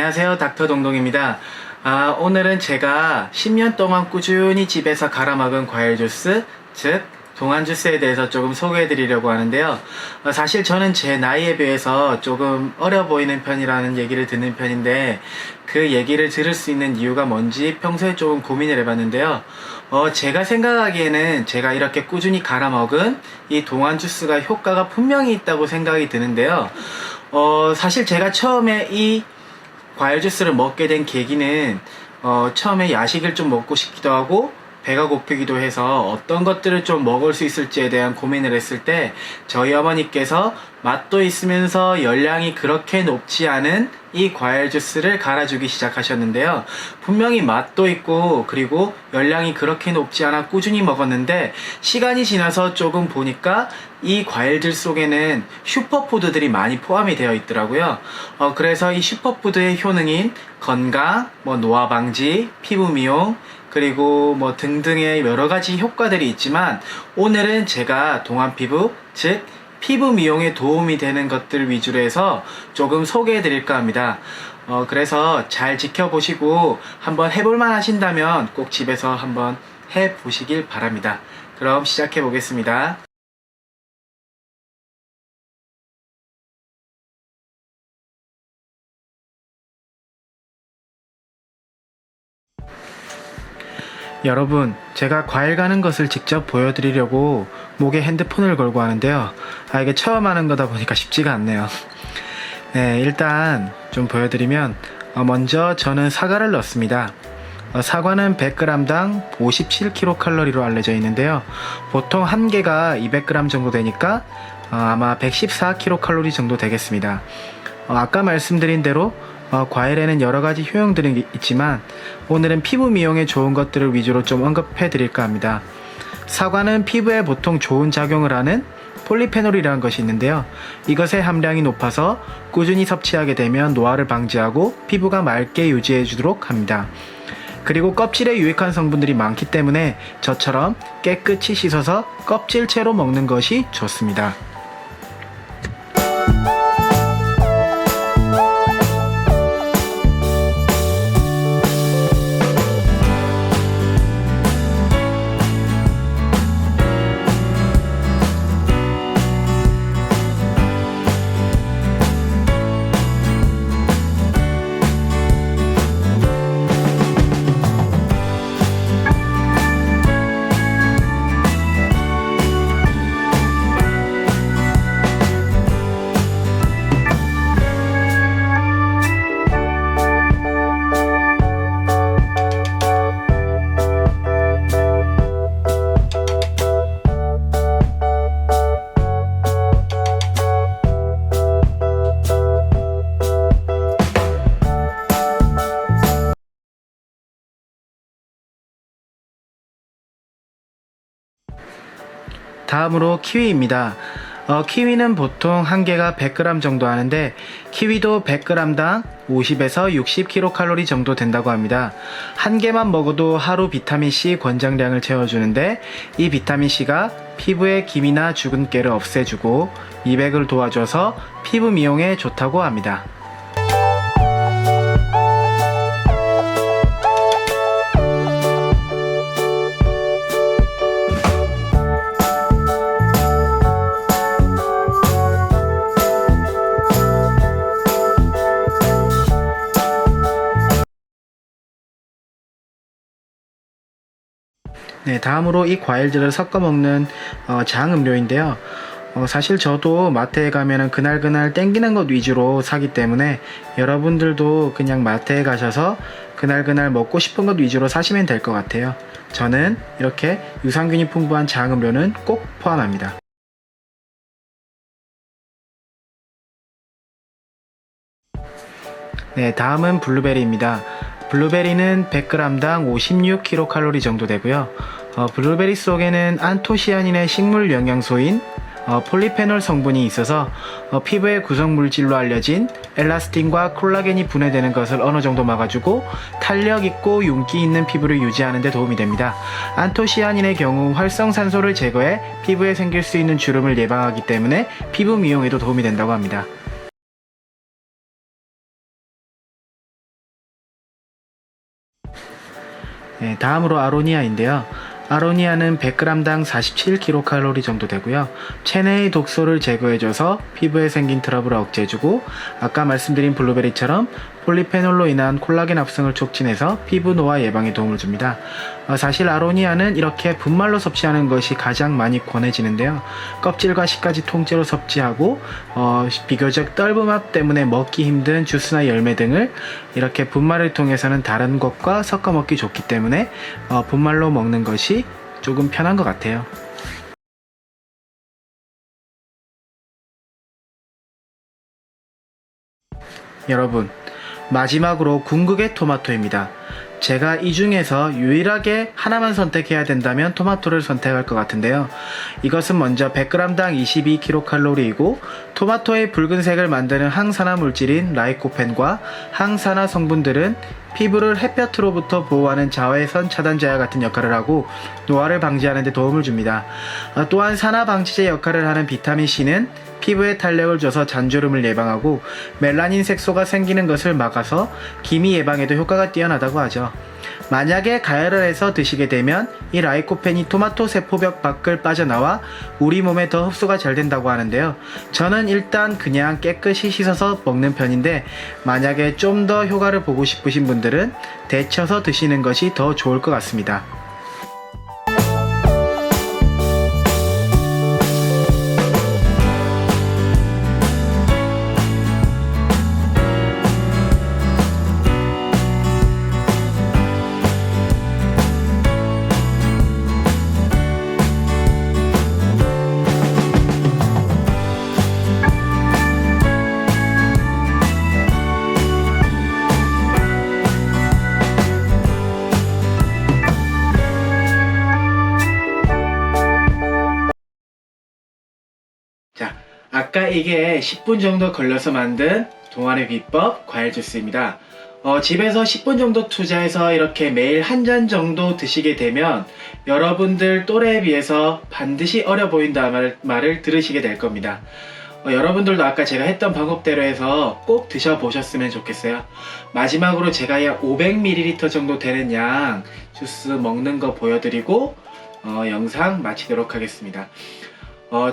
안녕하세요. 닥터 동동입니다. 아, 오늘은 제가 10년 동안 꾸준히 집에서 갈아 먹은 과일 주스, 즉, 동안 주스에 대해서 조금 소개해 드리려고 하는데요. 어, 사실 저는 제 나이에 비해서 조금 어려 보이는 편이라는 얘기를 듣는 편인데, 그 얘기를 들을 수 있는 이유가 뭔지 평소에 조금 고민을 해봤는데요. 어, 제가 생각하기에는 제가 이렇게 꾸준히 갈아 먹은 이 동안 주스가 효과가 분명히 있다고 생각이 드는데요. 어, 사실 제가 처음에 이 과일 주스를 먹게 된 계기는 어, 처음에 야식을 좀 먹고 싶기도 하고 배가 고프기도 해서 어떤 것들을 좀 먹을 수 있을지에 대한 고민을 했을 때 저희 어머니께서 맛도 있으면서 열량이 그렇게 높지 않은 이 과일 주스를 갈아주기 시작하셨는데요. 분명히 맛도 있고 그리고 열량이 그렇게 높지 않아 꾸준히 먹었는데 시간이 지나서 조금 보니까 이 과일들 속에는 슈퍼푸드들이 많이 포함이 되어 있더라고요. 어, 그래서 이 슈퍼푸드의 효능인 건강, 뭐 노화 방지, 피부 미용, 그리고 뭐 등등의 여러 가지 효과들이 있지만 오늘은 제가 동안 피부, 즉 피부 미용에 도움이 되는 것들 위주로 해서 조금 소개해 드릴까 합니다. 어, 그래서 잘 지켜보시고 한번 해볼만 하신다면 꼭 집에서 한번 해 보시길 바랍니다. 그럼 시작해 보겠습니다. 여러분, 제가 과일 가는 것을 직접 보여드리려고 목에 핸드폰을 걸고 하는데요. 아, 이게 처음 하는 거다 보니까 쉽지가 않네요. 네, 일단 좀 보여드리면, 어, 먼저 저는 사과를 넣습니다. 어, 사과는 100g당 57kcal로 알려져 있는데요. 보통 한 개가 200g 정도 되니까 어, 아마 114kcal 정도 되겠습니다. 어, 아까 말씀드린 대로 어, 과일에는 여러 가지 효용들이 있지만 오늘은 피부 미용에 좋은 것들을 위주로 좀 언급해 드릴까 합니다. 사과는 피부에 보통 좋은 작용을 하는 폴리페놀이라는 것이 있는데요. 이것의 함량이 높아서 꾸준히 섭취하게 되면 노화를 방지하고 피부가 맑게 유지해 주도록 합니다. 그리고 껍질에 유익한 성분들이 많기 때문에 저처럼 깨끗이 씻어서 껍질채로 먹는 것이 좋습니다. 다음으로 키위입니다. 어, 키위는 보통 한 개가 100g 정도 하는데 키위도 100g당 50에서 60kcal 정도 된다고 합니다. 한 개만 먹어도 하루 비타민 C 권장량을 채워주는데 이 비타민 C가 피부의 기미나 주근깨를 없애주고 미백을 도와줘서 피부 미용에 좋다고 합니다. 네, 다음으로 이 과일들을 섞어 먹는 어, 장 음료인데요. 어, 사실 저도 마트에 가면은 그날그날 땡기는 것 위주로 사기 때문에 여러분들도 그냥 마트에 가셔서 그날그날 먹고 싶은 것 위주로 사시면 될 것 같아요. 저는 이렇게 유산균이 풍부한 장 음료는 꼭 포함합니다. 네, 다음은 블루베리입니다. 블루베리는 100g당 56kcal 정도 되고요. 어, 블루베리 속에는 안토시아닌의 식물 영양소인 어, 폴리페놀 성분이 있어서 어, 피부의 구성 물질로 알려진 엘라스틴과 콜라겐이 분해되는 것을 어느 정도 막아주고 탄력 있고 윤기 있는 피부를 유지하는 데 도움이 됩니다. 안토시아닌의 경우 활성산소를 제거해 피부에 생길 수 있는 주름을 예방하기 때문에 피부 미용에도 도움이 된다고 합니다. 네, 다음으로 아로니아인데요. 아로니아는 100g당 47kcal 정도 되고요. 체내의 독소를 제거해줘서 피부에 생긴 트러블을 억제해주고 아까 말씀드린 블루베리처럼 폴리페놀로 인한 콜라겐 합성을 촉진해서 피부 노화 예방에 도움을 줍니다. 어, 사실 아로니아는 이렇게 분말로 섭취하는 것이 가장 많이 권해지는데요. 껍질과 씨까지 통째로 섭취하고 어, 비교적 떫음압 때문에 먹기 힘든 주스나 열매 등을 이렇게 분말을 통해서는 다른 것과 섞어 먹기 좋기 때문에 어, 분말로 먹는 것이 조금 편한 것 같아요. 여러분, 마지막으로 궁극의 토마토입니다. 제가 이 중에서 유일하게 하나만 선택해야 된다면 토마토를 선택할 것 같은데요. 이것은 먼저 100g당 22kcal이고 토마토의 붉은색을 만드는 항산화 물질인 라이코펜과 항산화 성분들은 피부를 햇볕으로부터 보호하는 자외선 차단자와 같은 역할을 하고 노화를 방지하는 데 도움을 줍니다. 어, 또한 산화 방지제 역할을 하는 비타민 C는 피부에 탄력을 줘서 잔주름을 예방하고 멜라닌 색소가 생기는 것을 막아서 기미 예방에도 효과가 뛰어나다고 하죠. 만약에 가열을 해서 드시게 되면 이 라이코펜이 토마토 세포벽 밖을 빠져나와 우리 몸에 더 흡수가 잘 된다고 하는데요. 저는 일단 그냥 깨끗이 씻어서 먹는 편인데 만약에 좀 더 효과를 보고 싶으신 분들은 데쳐서 드시는 것이 더 좋을 것 같습니다. 아까 이게 10분 정도 걸려서 만든 동안의 비법 과일 주스입니다. 어, 집에서 10분 정도 투자해서 이렇게 매일 한 잔 정도 드시게 되면 여러분들 또래에 비해서 반드시 어려 보인다 말, 말을 들으시게 될 겁니다. 어, 여러분들도 아까 제가 했던 방법대로 해서 꼭 드셔보셨으면 좋겠어요. 마지막으로 제가 약 500ml 정도 되는 양 주스 먹는 거 보여드리고 어, 영상 마치도록 하겠습니다. 어,